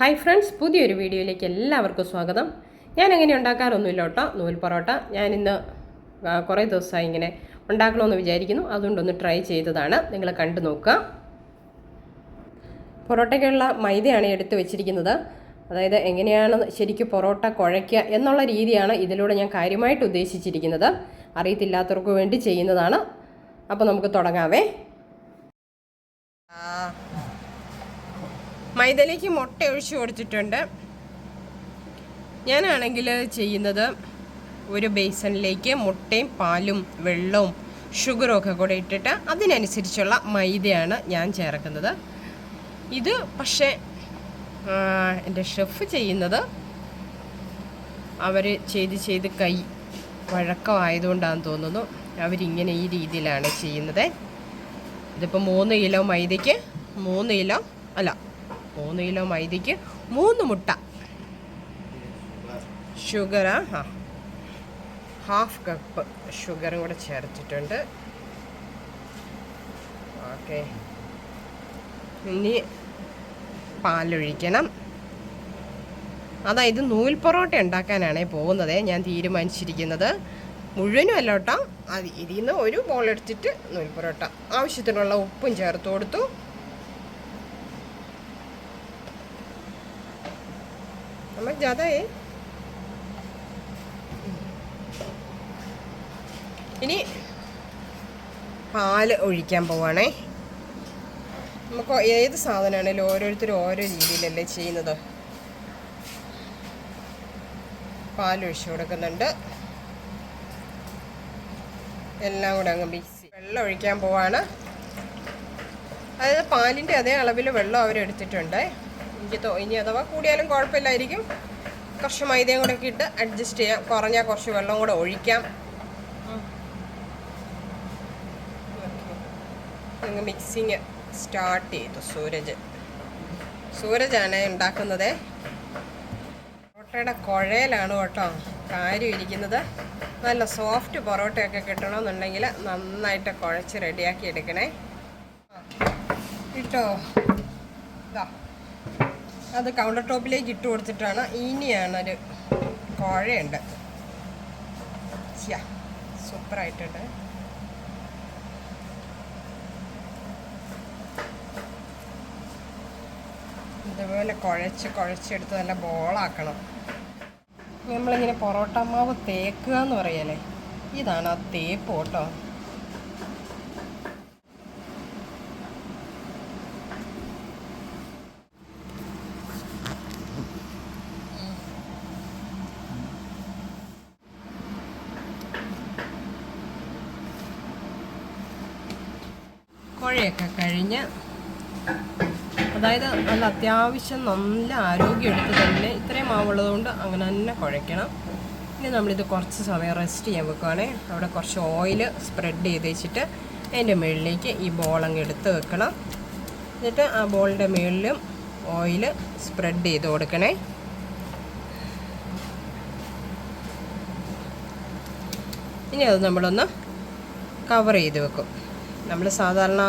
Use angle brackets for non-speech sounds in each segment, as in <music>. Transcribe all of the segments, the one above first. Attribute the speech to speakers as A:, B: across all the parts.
A: Hi friends പുതിയൊരു വീഡിയോയിലേക്ക് എല്ലാവർക്കും സ്വാഗതം. ഞാൻ എങ്ങനെ ഉണ്ടാക്കാറൊന്നുമില്ല കേട്ടോ നൂൽ പൊറോട്ട. ഞാൻ ഇന്ന് കുറേ ദിവസമായി ഇങ്ങനെ ഉണ്ടാക്കണമെന്ന് വിചാരിക്കുന്നു. അതുകൊണ്ടൊന്ന് ട്രൈ ചെയ്തതാണ്. നിങ്ങൾ കണ്ടു നോക്കുക. പൊറോട്ടയ്ക്കുള്ള മൈദയാണ് എടുത്തു വെച്ചിരിക്കുന്നത്. അതായത് എങ്ങനെയാണ് ശരിക്കും പൊറോട്ട കുഴയ്ക്കുക എന്നുള്ള രീതിയാണ് ഇതിലൂടെ ഞാൻ കാര്യമായിട്ട് ഉദ്ദേശിച്ചിരിക്കുന്നത്. അറിയത്തില്ലാത്തവർക്ക് വേണ്ടി ചെയ്യുന്നതാണ്. അപ്പോൾ നമുക്ക് തുടങ്ങാവേ. മൈദയിലേക്ക് മുട്ട ഒഴിച്ചു കൊടുത്തിട്ടുണ്ട്. ഞാനാണെങ്കിൽ ചെയ്യുന്നത് ഒരു ബേസണിലേക്ക് മുട്ടയും പാലും വെള്ളവും ഷുഗറും ഒക്കെ കൂടെ ഇട്ടിട്ട് അതിനനുസരിച്ചുള്ള മൈദയാണ് ഞാൻ ചേർക്കുന്നത്. ഇത് പക്ഷേ എന്റെ ഷെഫ് ചെയ്യുന്നത് അവർ ചെയ്ത് ചെയ്ത് കൈ വഴക്കമായതുകൊണ്ടാണെന്ന് തോന്നുന്നു. അവരിങ്ങനെ ഈ രീതിയിലാണ് ചെയ്യുന്നത്. ഇതിപ്പോൾ മൂന്ന് കിലോ മൈദയ്ക്ക് മൂന്ന് കിലോ അല്ല മൂന്ന് കിലോ മൈദയ്ക്ക് മൂന്ന് മുട്ട. ഷുഗർ ആ ഹാഫ് കപ്പ് ഷുഗറും കൂടെ ചേർത്തിട്ടുണ്ട്. ഓക്കെ ഇനി പാലൊഴിക്കണം. അതായത് നൂൽ പൊറോട്ട ഉണ്ടാക്കാനാണ് പോകുന്നത്. ഞാൻ തീരുമാനിച്ചിരിക്കുന്നത്. മുഴുവനും അല്ല കേട്ടോ. അത് ഇതിൽ നിന്ന് ഒരു ബോൾ എടുത്തിട്ട് നൂൽ പൊറോട്ട. ആവശ്യത്തിനുള്ള ഉപ്പും ചേർത്ത് കൊടുത്തു. നമ്മൾ है ഇനി പാൽ ഒഴിക്കാൻ പോവാണേ. നമുക്ക് ഏത് സാധനമാണേലും ഓരോരുത്തരും ഓരോ രീതിയിലല്ലേ ചെയ്യുന്നത്. പാലൊഴിച്ചു കൊടുക്കുന്നുണ്ട്. എല്ലാം കൂടെ അങ്ങ് മിക്സ് വെള്ളം ഒഴിക്കാൻ പോവാണ്. അതായത് പാലിന്റെ അതേ അളവിൽ വെള്ളം അവരെടുത്തിട്ടുണ്ട് തോന്നി ഇനി അഥവാ കൂടിയാലും കുഴപ്പമില്ലായിരിക്കും. കുറച്ച് മൈദയും കൂടെ ഒക്കെ ഇട്ട് അഡ്ജസ്റ്റ് ചെയ്യാം. കുറഞ്ഞാൽ കുറച്ച് വെള്ളം കൂടെ ഒഴിക്കാം. അങ്ങ് മിക്സിങ് സ്റ്റാർട്ട് ചെയ്തു സൂരജ്. സൂരജാണ് ഉണ്ടാക്കുന്നത്. പൊറോട്ടയുടെ കുഴയിലാണ് കേട്ടോ കാര്യം ഇരിക്കുന്നത്. നല്ല സോഫ്റ്റ് പൊറോട്ടയൊക്കെ കിട്ടണമെന്നുണ്ടെങ്കിൽ നന്നായിട്ട് കുഴച്ച് റെഡിയാക്കി എടുക്കണേ. കേട്ടോ ഇതാ. അത് കൗണ്ടർ ടോപ്പിലേക്ക് ഇട്ട് കൊടുത്തിട്ടാണ്. ഇനിയാണൊരു കോഴയുണ്ട്. സൂപ്പറായിട്ടുണ്ട്. ഇതുപോലെ കുഴച്ച് കുഴച്ചെടുത്ത് നല്ല ബോളാക്കണം. നമ്മളിങ്ങനെ പൊറോട്ട മാവ് തേക്കുക എന്ന് പറയല്ലേ? ഇതാണ് ആ തേപ്പ് കേട്ടോ. കുഴയൊക്കെ കഴിഞ്ഞ് അതായത് നല്ല അത്യാവശ്യം നല്ല ആരോഗ്യം എടുത്ത് തന്നെ ഇത്രയും മാവുള്ളതുകൊണ്ട് അങ്ങനെ തന്നെ കുഴയ്ക്കണം. ഇനി നമ്മളിത് കുറച്ച് സമയം റെസ്റ്റ് ചെയ്യാൻ വെക്കുവാണേ. അവിടെ കുറച്ച് ഓയിൽ സ്പ്രെഡ് ചെയ്ത് വെച്ചിട്ട് അതിന്റെ മുകളിലേക്ക് ഈ ബോളങ്ങ് എടുത്ത് വെക്കണം. എന്നിട്ട് ആ ബോളിന്റെ മുകളിലും ഓയിൽ സ്പ്രെഡ് ചെയ്ത് കൊടുക്കണേ. ഇനി അത് നമ്മളൊന്ന് കവർ ചെയ്ത് വെക്കും. നമ്മൾ സാധാരണ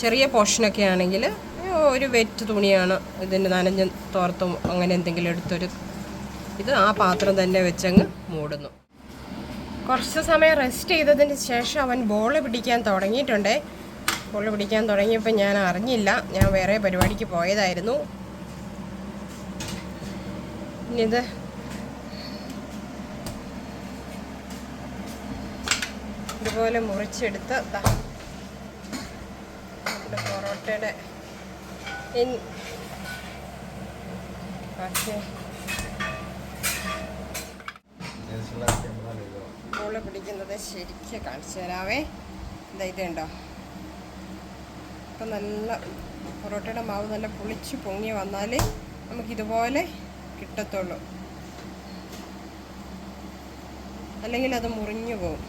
A: ചെറിയ പോർഷനൊക്കെ ആണെങ്കിൽ ഒരു വെറ്റ് തുണിയാണ് ഇതിന്റെ നനഞ്ഞ് തോർത്തും അങ്ങനെ എന്തെങ്കിലും എടുത്തൊരു ഇത് ആ പാത്രം തന്നെ വെച്ചങ്ങ് മൂടുന്നു. കുറച്ച് സമയം റെസ്റ്റ് ചെയ്തതിന് ശേഷം അവൻ ബോൾ പിടിക്കാൻ തുടങ്ങിയിട്ടുണ്ട്. ബോൾ പിടിക്കാൻ തുടങ്ങിയപ്പോൾ ഞാൻ അറിഞ്ഞില്ല. ഞാൻ വേറെ പരിപാടിക്ക് പോയതായിരുന്നു. ഇനിയിത് ഇത് ഇതുപോലെ മുറിച്ചെടുത്ത് നമ്മുടെ പൊറോട്ടയുടെ പക്ഷേ പിടിക്കുന്നത് ശരിക്കും കാണിച്ചു തരാവേ. ഇതാ ഇതുണ്ടോ ഇപ്പം നല്ല പൊറോട്ടയുടെ മാവ് നല്ല പുളിച്ച് പൊങ്ങി വന്നാൽ നമുക്കിതുപോലെ കിട്ടത്തുള്ളൂ. അല്ലെങ്കിൽ അത് മുറിഞ്ഞു പോകും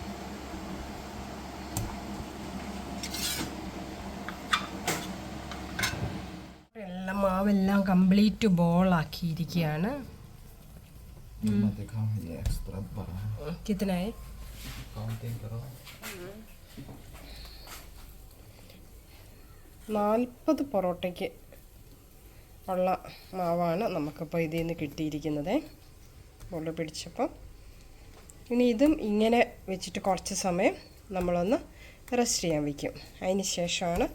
A: എല്ലാം മാവെല്ലാം കംപ്ലീറ്റ് ബോളാക്കിയിരിക്കുകയാണ്
B: मैं देखा हूँ ये एक्स्ट्रा बड़ा है
A: കിത്തനായി
B: काउंटिंग करो
A: നാൽപ്പത് പൊറോട്ടയ്ക്ക് ഉള്ള മാവാണ് നമുക്കിപ്പോൾ ഇതിൽ നിന്ന് കിട്ടിയിരിക്കുന്നത് മുള്ള പിടിച്ചപ്പോൾ ഇനി ഇതും ഇങ്ങനെ വെച്ചിട്ട് കുറച്ച് സമയം നമ്മളൊന്ന് റെസ്റ്റ് ചെയ്യാൻ വയ്ക്കും അതിന് ശേഷമാണ്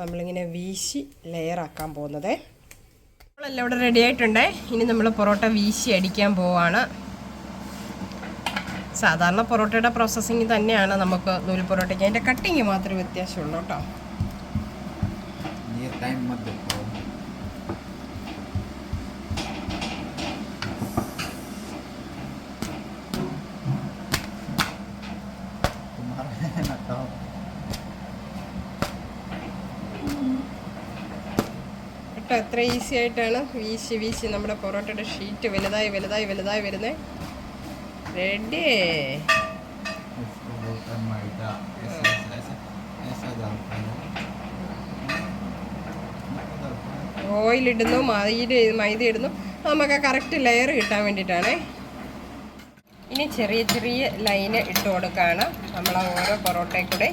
A: നമ്മളിങ്ങനെ വീശി ലെയറാക്കാൻ പോകുന്നത്. നമ്മളെല്ലാം ഇവിടെ റെഡി ആയിട്ടുണ്ട്. ഇനി നമ്മൾ പൊറോട്ട വീശി അടിക്കാൻ പോവാണ്. സാധാരണ പൊറോട്ടയുടെ പ്രോസസ്സിങ് തന്നെയാണ് നമുക്ക് നൂൽ പൊറോട്ടയ്ക്ക്. അതിന്റെ കട്ടിങ് മാത്രമേ വ്യത്യാസമുള്ളൂ കേട്ടോ.
B: ये <laughs>
A: പൊറോട്ട അത്ര ഈസി ആയിട്ടാണ് വീശി വീശി നമ്മുടെ പൊറോട്ടയുടെ ഷീറ്റ് വലുതായി വലുതായി വലുതായി വരുന്നേ. റെഡി ഓയിലിടുന്നു മൈദ മൈദ ഇടുന്നു. നമുക്ക് കറക്റ്റ് ലെയർ കിട്ടാൻ വേണ്ടിയിട്ടാണ്. ഇനി ചെറിയ ചെറിയ ലൈന് ഇട്ട് കൊടുക്കുകയാണ്. നമ്മൾ ഓരോ പൊറോട്ടയിൽ കൂടെ.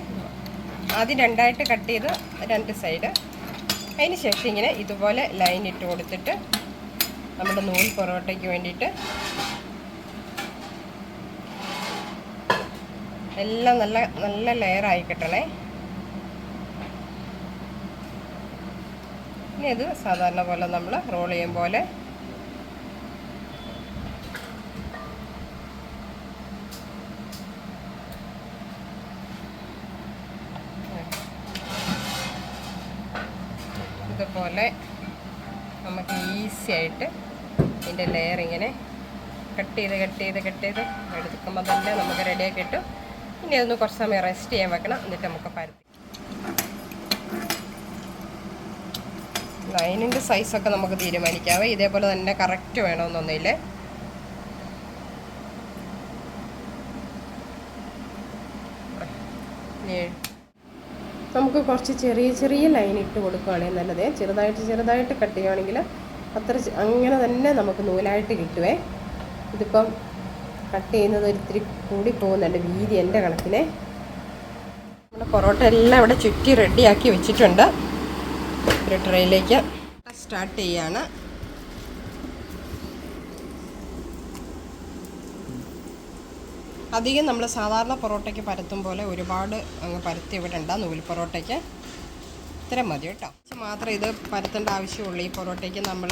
A: ആദ്യം രണ്ടായിട്ട് കട്ട് ചെയ്ത് രണ്ട് സൈഡ് അതിന് ശേഷം ഇങ്ങനെ ഇതുപോലെ ലൈൻ ഇട്ട് കൊടുത്തിട്ട് നമ്മുടെ നൂൽ പൊറോട്ടയ്ക്ക് വേണ്ടിയിട്ട് എല്ലാം നല്ല നല്ല ലെയറായി കിട്ടണേ. ഇനി ഇത് സാധാരണ പോലെ നമ്മൾ റോൾ ചെയ്യും പോലെ ഇതുപോലെ നമുക്ക് ഈസി ആയിട്ട് ഇതിന്റെ ലെയർ ഇങ്ങനെ കട്ട് ചെയ്ത് കട്ട് ചെയ്ത് കട്ട് ചെയ്ത് എടുക്കുമ്പോൾ തന്നെ നമുക്ക് റെഡിയാക്കി കിട്ടും. ഇനി അതൊന്ന് കുറച്ച് സമയം റെസ്റ്റ് ചെയ്യാൻ വെക്കണം. എന്നിട്ട് നമുക്ക് പരത്തി ലൈനിന്റെ സൈസൊക്കെ നമുക്ക് തീരുമാനിക്കാവേ. ഇതേപോലെ തന്നെ കറക്റ്റ് വേണമെന്നൊന്നുമില്ലേ. ഇനി നമുക്ക് കുറച്ച് ചെറിയ ചെറിയ ലൈൻ ഇട്ട് കൊടുക്കുകയാണെങ്കിൽ നല്ലത്. ചെറുതായിട്ട് ചെറുതായിട്ട് കട്ട് ചെയ്യുകയാണെങ്കിൽ അത്ര അങ്ങനെ തന്നെ നമുക്ക് നൂലായിട്ട് കിട്ടുവേ. ഇതിപ്പം കട്ട് ചെയ്യുന്നത് ഒരിത്തിരി കൂടി പോകുന്നുണ്ട് വീതി എന്റെ കണക്കിനെ. നമ്മുടെ പൊറോട്ട എല്ലാം ഇവിടെ ചുറ്റി റെഡിയാക്കി വെച്ചിട്ടുണ്ട്. ഒരു ട്രേയിലേക്ക് സ്റ്റാർട്ട് ചെയ്യാണ്. അധികം നമ്മൾ സാധാരണ പൊറോട്ടയ്ക്ക് പരത്തും പോലെ ഒരുപാട് അങ്ങ് പരത്തി വിടണ്ട നൂൽ പൊറോട്ടയ്ക്ക്. ഇത്രയും മതി കേട്ടോ. മാത്രം ഇത് പരത്തേണ്ട ആവശ്യമുള്ളൂ. ഈ പൊറോട്ടയ്ക്ക് നമ്മൾ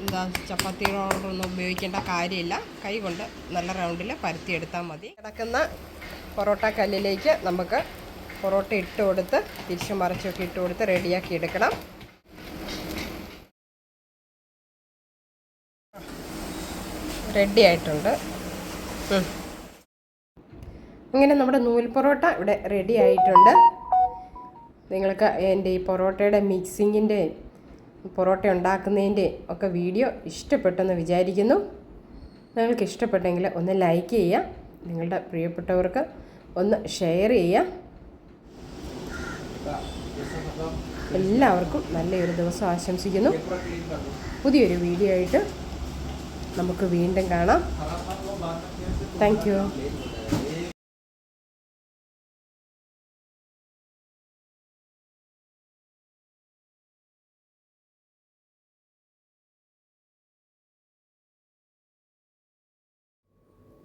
A: എന്താ ചപ്പാത്തി റോളൊന്നും ഉപയോഗിക്കേണ്ട കാര്യമില്ല. കൈ കൊണ്ട് നല്ല റൗണ്ടിൽ പരത്തിയെടുത്താൽ മതി. കിടക്കുന്ന പൊറോട്ട കല്ലിലേക്ക് നമുക്ക് പൊറോട്ട ഇട്ട് കൊടുത്ത് തിരിച്ചും മറിച്ചൊക്കെ ഇട്ട് കൊടുത്ത് റെഡിയാക്കി എടുക്കണം. റെഡി ആയിട്ടുണ്ട്. അങ്ങനെ നമ്മുടെ നൂൽ പൊറോട്ട ഇവിടെ റെഡി ആയിട്ടുണ്ട്. നിങ്ങൾക്ക് എന്റെ ഈ പൊറോട്ടയുടെ മിക്സിങ്ങിന്റെ പൊറോട്ട ഉണ്ടാക്കുന്നതിന്റെ ഒക്കെ വീഡിയോ ഇഷ്ടപ്പെട്ടെന്ന് വിചാരിക്കുന്നു. നിങ്ങൾക്ക് ഇഷ്ടപ്പെട്ടെങ്കിൽ ഒന്ന് ലൈക്ക് ചെയ്യുക. നിങ്ങളുടെ പ്രിയപ്പെട്ടവർക്ക് ഒന്ന് ഷെയർ ചെയ്യുക. എല്ലാവർക്കും നല്ലൊരു ദിവസം ആശംസിക്കുന്നു. പുതിയൊരു വീഡിയോ ആയിട്ട് നമുക്ക് വീണ്ടും കാണാം. Thank